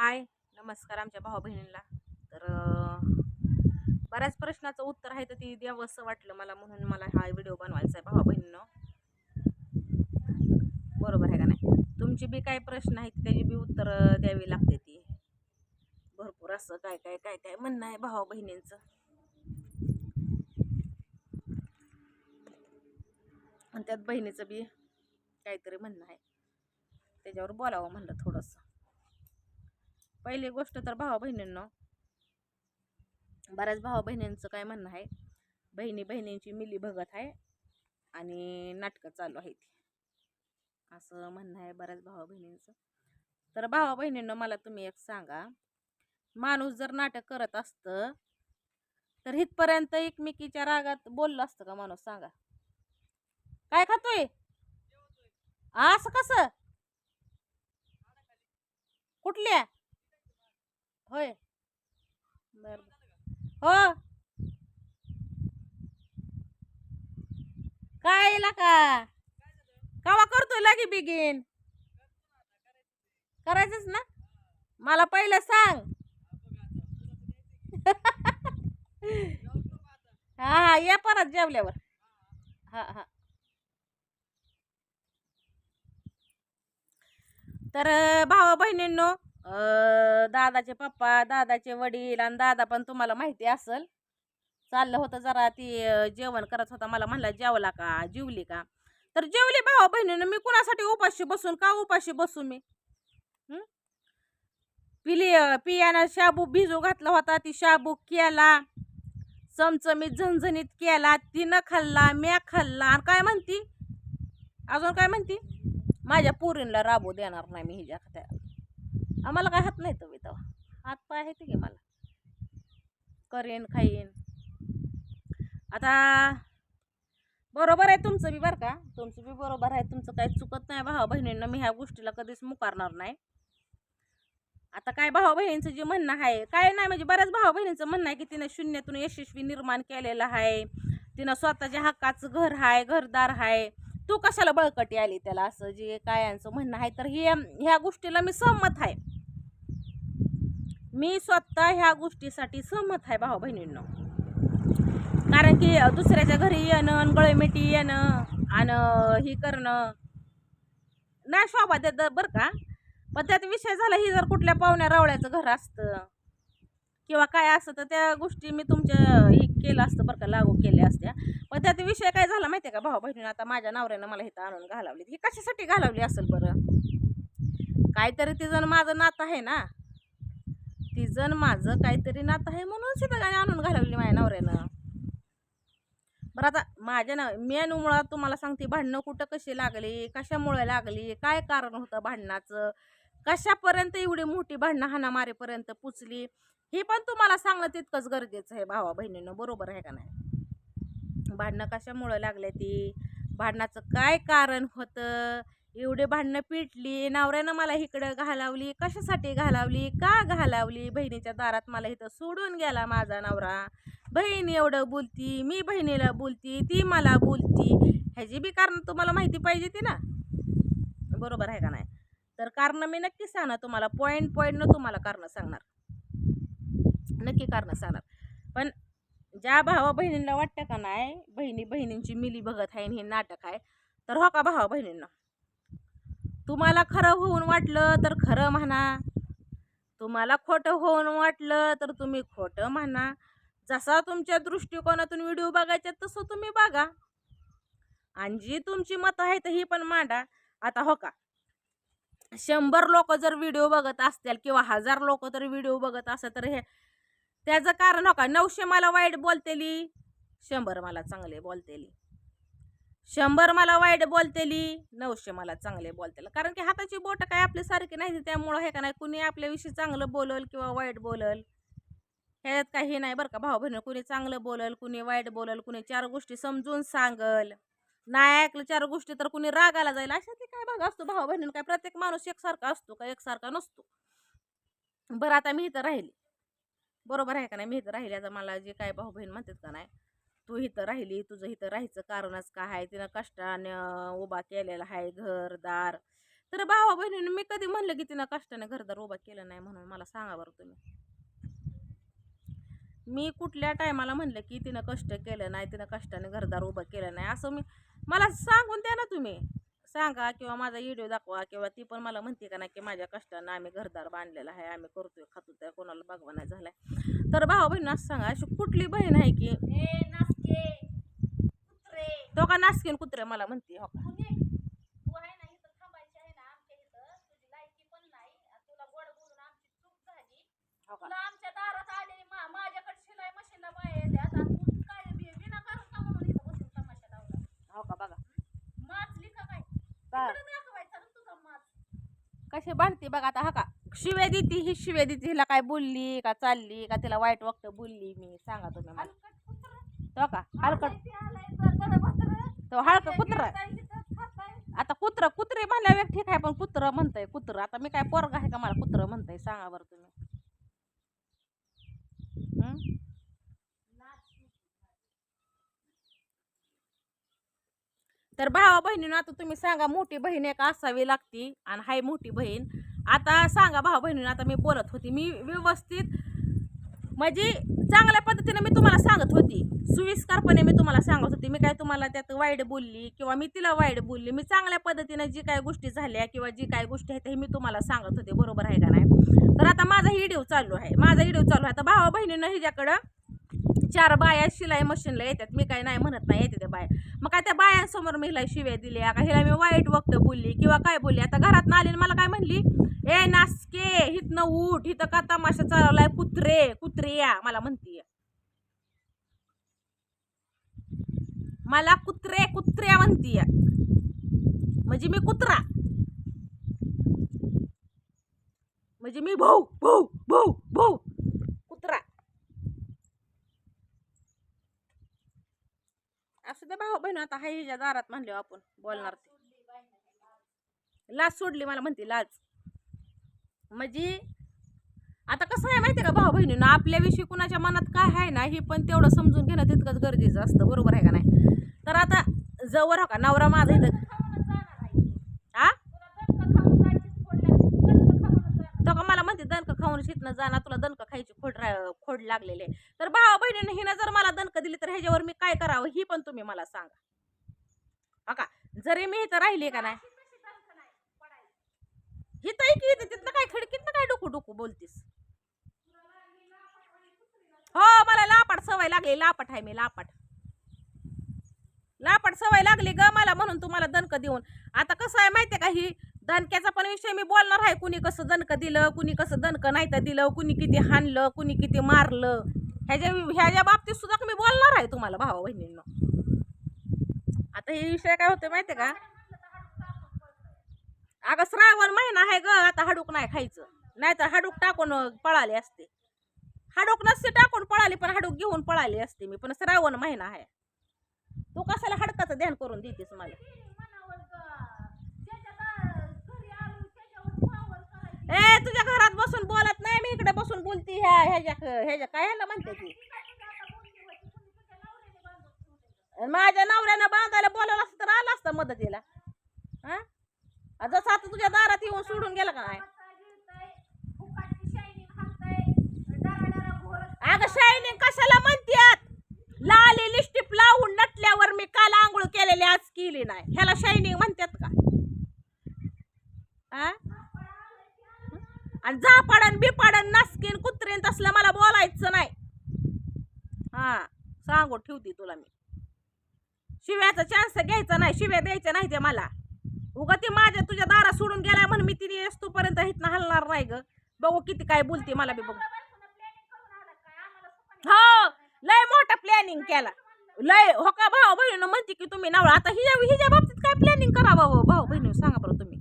हाय नमस्कार आमच्या भाऊ बहिणींना तर बऱ्याच प्रश्नाचं उत्तर आहे तर ती द्यावं असं वाटलं मला म्हणून मला हा व्हिडिओ बनवायचा आहे भाऊ बहिणीनं बरोबर आहे का नाही? तुमची बी काय प्रश्न आहेत त्याची बी उत्तर द्यावी लागते ती. भरपूर असं काय काय काय काय म्हणणं आहे भाऊ बहिणींचं आणि त्यात बहिणीचं बी काहीतरी म्हणणं आहे. त्याच्यावर बोलावं म्हणलं थोडंसं. पहिली गोष्ट तर भावा बहिणींना बऱ्याच भावा बहिणींचं काय म्हणणं आहे? बहिणी बहिणींची मिली भगत आहे आणि नाटकं चालू आहेत. असं म्हणणं आहे बऱ्याच भावा बहिणींचं तर भावा बहिणींना मला तुम्ही एक सांगा. माणूस जर नाटक करत असतं तर इथपर्यंत एकमेकीच्या रागात बोललं असतं का माणूस? सांगा. काय खातोय? असं कसं? कुठल्या होय बर हो काय का कवा करतोय लगे बिगीन? करायचंच ना? मला पहिलं सांग. हा हा या परत जेवल्यावर. हा हा. तर भावा बहिणींनो दादाचे पप्पा दादाचे वडील आणि दादा पण तुम्हाला माहिती असेल चाललं होतं जरा ती जेवण करत होता. मला म्हणला जेवला का? जेवली का? तर जेवली भावा बहिणीनं. मी कुणासाठी उपाशी बसून? का उपाशी बसू मी? पिली पियाना पियानं शाबू भिजू घातला होता. ती शाबू केला चमचमीत झणझणीत केला. तिनं खाल्ला म्या खाल्ला. आणि काय म्हणती? अजून काय म्हणती? माझ्या पोरींला राबू देणार नाही मी हिच्या त्या आम्हाला काय हात नाही तर तेव्हा. हात पाय आहेत की मला? करेन खाईन. आता बरोबर आहे तुमचं बी बरं का. तुमचं बी बरोबर आहे. तुमचं काही चुकत नाही भावा बहिणींना. मी ह्या गोष्टीला कधीच मुकारणार नाही. आता काय भावा बहिणींचं जे म्हणणं आहे काय नाही म्हणजे बऱ्याच भावा बहिणींचं म्हणणं आहे की तिनं शून्यातून यशस्वी निर्माण केलेलं आहे. तिनं स्वतःच्या हक्काचं घर आहे घरदार आहे तू कशाला बळकटी आली त्याला? असं जे काय यांचं म्हणणं आहे तर हे ह्या गोष्टीला मी सहमत आहे. मी स्वतः ह्या गोष्टीसाठी सहमत आहे भाऊ बहिणींना. कारण की दुसऱ्याच्या घरी येणं आणि येणं आणि ही करणं. नाही शोभा देत बरं का? पण त्यात विषय झाला ही जर कुठल्या पाहुण्या रावळ्याचं घर असतं किंवा काय असतं तर त्या गोष्टी मी तुमच्या हे केलं असतं बरं का लागू केल्या असत्या. पण त्यात विषय काय झाला माहिती आहे का भाऊ बहिणीनं आता माझ्या नवऱ्यानं मला इथं आणून घालावली ही कशासाठी घालावली असेल बरं? काहीतरी तिजण माझं नातं आहे ना. तिजण माझं काहीतरी नातं आहे म्हणून तिथं आणून घालवली माझ्या नवऱ्यानं. बरं आता माझ्या ना मेनूमुळं तुम्हाला सांगते भांडणं कुठं कशी लागली कशामुळे लागली काय कारण होतं भांडणाचं? कशापर्यंत एवढी मोठी भांडणं हाणामारीपर्यंत पुचली? हे पण तुम्हाला सांगणं तितकंच गरजेचं आहे भावा बहिणीनं बरोबर आहे का नाही? भांडणं कशामुळं लागले ती? भांडणाचं काय कारण होतं? एवढे भांडणं पिटली नवऱ्यानं मला इकडं घालावली कशासाठी घालावली का घालावली? बहिणीच्या दारात मला इथं सोडून गेला माझा नवरा. बहीण एवढं बोलती मी बहिणीला बोलती ती मला बोलती. ह्याची बी कारण तुम्हाला माहिती पाहिजे ती ना. बरोबर आहे का नाही? तर कारण मी नक्की सांगणार तुम्हाला. पॉईंट पॉईंटनं तुम्हाला कारण सांगणार. नक्की कारण सांगणार. पण ज्या भावा बहिणींना वाटतं का नाही बहिणी बहिणींची मिली बघत आहे आणि हे नाटक आहे तर हो का भावा बहिणींना? तुम्हाला खरं होऊन वाटलं तर खरं म्हणा. तुम्हाला खोटं होऊन वाटलं तर तुम्ही खोटं म्हणा. जसा तुमच्या दृष्टिकोनातून व्हिडिओ बघायचा तसं तुम्ही बघा. आणि जी तुमची मतं आहेत ही पण मांडा. आता हो का? शंभर लोक जर व्हिडिओ बघत असतील किंवा हजार लोक जर व्हिडिओ बघत असतील तर हे त्याचं कारण हो का? नऊशे मला वाईट बोलतेली. शंभर मला चांगले बोलतेली. शंभर मला वाईट बोलतेली. नऊशे मला चांगले बोलतेल. कारण की हाताची बोटं काय आपली सारखी नाही त्यामुळं हे का नाही कुणी आपल्याविषयी चांगलं बोलल किंवा वाईट बोलल? ह्याच्यात काही नाही बरं का. भाऊ बहिणी कुणी चांगलं बोलल कुणी वाईट बोलल कुणी चार गोष्टी समजून सांगल. नाही ऐकलं चार गोष्टी तर कुणी रागाला जाईल. अशा ते काय भाग असतो? भाऊ बहिणी काय प्रत्येक माणूस एकसारखा असतो का? एकसारखा नसतो. बरं आता मी इथं राहिली. बरोबर आहे का नाही? मी इथं राहिली. आता मला जे काय भाऊ बहीण म्हणतात का नाही? तू इथं राहिली. तुझं इथं राहायचं कारणच काय आहे? तिनं कष्टानं उभा केलेला आहे घरदार. तर भावा बहिणीनं मी कधी म्हणलं की तिनं कष्टाने घरदार उभा केलं नाही म्हणून? मला सांगा बरं तुम्ही. मी कुठल्या टायमाला म्हणलं की तिनं कष्ट केलं नाही तिनं कष्टाने घरदार उभं केलं नाही असं मी मला सांगून द्या ना तुम्ही. सांगा किंवा माझा व्हिडिओ दाखवा किंवा ती पण मला म्हणते का नाही की माझ्या कष्टानं आम्ही घरदार बांधलेला आहे आम्ही करतोय खातो त्या कोणाला बघवा नाही झालाय. तर भाऊ बहीण असं सांगा अशी कुठली बहीण आहे की तो का नासकीन कुत्रे मला म्हणते हो का कुणी? तू आहे ना इथं थांबायची आहे ना आमच्या इथं तुझी लायकी पण नाही आणि तुला गोड बोलून आमची चूक झाली हो का तुला आमच्या दारात आलेली मा माझ्याकडे शिलाई मशीनला बाया येतात आणि तू काय बी- विनाकारण का म्हणून इथं बसून तमाशा लावला हो का बघा माचली का काय बर. तिकडे दाखवायचा ना तुझा बांधते बघा आता हा का? शिव्या देती ही शिव्या देती हिला काय बोलली का चालली का तिला वाईट वक्त बोलली मी? सांगा तुम्ही मला. तो का? हलकट. ते हळक कुत्र. आता कुत्र कुत्रे म्हणल्या ठीक आहे पण कुत्र म्हणतंय कुत्र. आता मी काय पोरग आहे का मला कुत्र म्हणतंय? सांगा बरं तुम्ही. हं? तर भावा बहिणीनं आता तुम्ही सांगा मोठी बहीण एक असावी लागती आणि हाय मोठी बहीण. आता सांगा भावा बहिणीनं आता मी बोलत होती मी व्यवस्थित म्हणजे चांगल्या पद्धतीने मी तुम्हाला सांगत होती. सुविस्कारपणे मी तुम्हाला सांगत होती. मी काय तुम्हाला त्यात वाईट बोलली किंवा मी तिला वाईट बोलली मी चांगल्या पद्धतीने जी काय गोष्टी झाल्या किंवा जी काय गोष्टी आहेत हे मी तुम्हाला सांगत होते. बरोबर आहे का नाही? तर आता माझा हिडिओ चालू आहे. माझा हिडिओ चालू आहे. आता भावा बहिणीनं हिच्याकडं चार बाया शिलाई मशीनला येतात मी काय नाही म्हणत नाही येते त्या बाया. मग काय त्या बायांसमोर मी हिला शिव्या दिल्या का हिला मी वाईट वक्त बोलली किंवा काय बोलली? आता घरात आली आणि मला काय म्हणली? ए नासके हिथनं उठ हिथं का तमाशा चालवलाय? कुत्रे कुत्रे या मला म्हणतीय. मला कुत्रे कुत्र्या म्हणतीय. म्हणजे मी कुत्रा. म्हणजे मी भाऊ भाऊ भाऊ भाऊ कुत्रा असं त्या भाऊ बहीण आता हाय हिच्या दारात म्हणले आपण बोलणार ते. लाज सोडली मला म्हणते लाज. म्हणजे आता कसं आहे माहिती का भाऊ बहिणीनं? आपल्याविषयी कुणाच्या मनात काय आहे ना हे पण तेवढं समजून घेणं तितकंच गरजेचं असतं. बरोबर आहे का नाही? तर आता जवळ हो का? नवरा माझा इथं खाऊनच जाणार आहे. हा तुला दणकं खाऊन जायचीच खोड लागली. दणकं खाऊनच जाणार. तो का मला म्हणते दणक खाऊन शिकणं जाणार तुला दणक खायची खोड खोड लागलेले तर भावा बहिणीने हिनं जर मला दणक दिली तर ह्याच्यावर मी काय करावं ही पण तुम्ही मला सांगा. का? जरी मी इथं राहिली का नाही? अशी हिथं की इथं तिथनं काय खिडकीतनं काय डोकू डोकू बोलतीस? हो मला लापाट सवय लागली लापाट आहे मी लापाट लापाट सवय लागली ग मला म्हणून तुम्हाला दणक देऊन. आता कसं आहे माहितीये का ही? दणक्याचा पण विषय मी बोलणार आहे. कुणी कसं दणकं दिलं कुणी कसं दणकं नाही तर दिलं कुणी किती हाणलं कुणी किती मारलं. ह्याच्या ह्याच्या बाबतीत सुद्धा मी बोलणार आहे तुम्हाला भावा बहिणींना. आता हे विषय काय होते माहितीये का? अगं श्रावण महिना आहे ग आता हाडूक नाही खायचं. नाहीतर हाडूक टाकून पळाले असते. हाडूक नसते टाकून पळाली पण हाडूक घेऊन पळाली असते मी पण श्रावण महिना आहे. तू कशाला हडकाचं ध्यान करून देतेस मला मनावर ग- ज्याच्या गा- घरी आलो त्याच्यावर वावर करायची. ए तुझ्या घरात बसून बोलत नाही मी इकडे बसून बोलती ह्या ह्याच्या ह्याच्या काय ह्याला म्हणते ती? माझ्या नवऱ्यानं बांधायला बोलावलं असतं तर आलं असतं मदतीला. हा? जसं आता तुझ्या दारात येऊन सोडून गेला का नाही? अगं शायनिंग कशाला म्हणतात लाली लिस्टिप लावून नटल्यावर मी काल आंघोळ केलेली आज केली नाही. ह्याला शायनिंग म्हणतात का? आ? आणि झापाडन बिपाडन नासकीन कुत्रीन तसलं मला बोलायचं नाही. हा सांगू ठेवते तुला मी. शिव्याचा चान्स घ्यायचा नाही शिव्या द्यायच्या नाही ते मला. उगा ती माझ्या तुझ्या दारा सोडून गेल्या म्हणून मी तिने तोपर्यंत इथनं हलणार नाही ग. बघू किती काय बोलते मला बी बघू. हो लय मोठा प्लॅनिंग केला. लय हो का भाऊ बहिणीनं म्हणते की तुम्ही नावळ आता हिच्या हिच्या बाबतीत काय प्लॅनिंग करा हो? भाऊ भाऊ बहिणी सांगा बरं तुम्ही.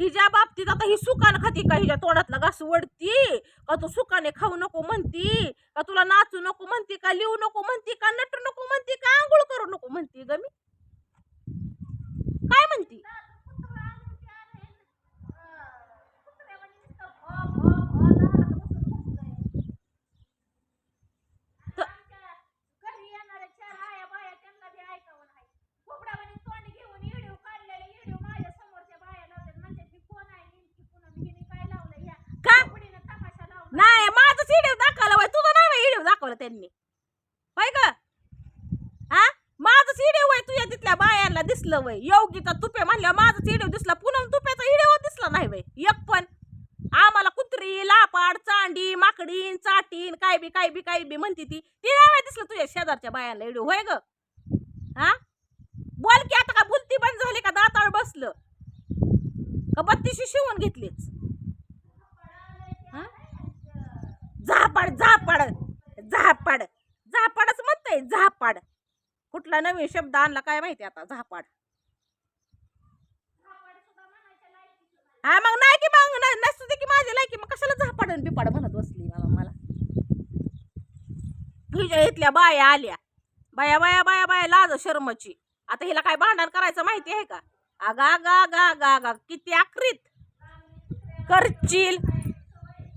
हिच्या बाबतीत आता ही सुकान खाती का हिच्या तोंडातला घास वडती का तू सुकाने खाऊ नको म्हणती? का तुला नाचू नको म्हणती? का लिहू नको म्हणती? का नटू नको म्हणती? का आंघोळ करू नको म्हणती ग मी काय म्हणती कुत्रा आणून ते आले, अं, कुत्र्यावानी नुसतं भो, भो, भो दारात बसून बसतंय. त- आमच्या घरी येणाऱ्या चार आया बाया त्यांना बी ऐकावं नाही. घुबडावानी तोंड घेऊन व्हिडिओ काढलेले व्हिडिओ माझ्या समोरच्या बाया नव्हत्या त्यांनी. होय ग? हा माझंच इडेव वय तुझ्या तिथल्या बायांना दिसलं वय. योगीचा तुपे म्हणल्या माझंच इडेव दिसला पुन्हा तुप्याचा इडेव दिसला नाही वय. एक पण. आम्हाला कुत्री लापाड चांडी माकडीन चाटीन काय बी काय बी काय बी म्हणती ती. ती नाही वय दिसलं तुझ्या शेजारच्या बायांना इडेव होय ग? हा बोल की आता का बुलती बंद झाली का दाताळ बसलं? का बत्तीशी शिवून घेतलीच? झापड झापड. झापाड. झापाडच म्हणतोय झापाड. कुठला नवीन शब्द आणला काय माहिती आता झापाड. हा मग नाही की मग नसते नसू दे की माझी लायकी मग कशाला झापाड आणि बिपाड म्हणत बसली मला मला? तुझ्या इथल्या बाया आल्या. बाया बाया बाया बाया लाज शर्मची. आता हिला काय भांडण करायचं माहिती आहे का? आगा गा गा गा गा किती आकृत करचील.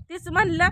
तीच म्हणलं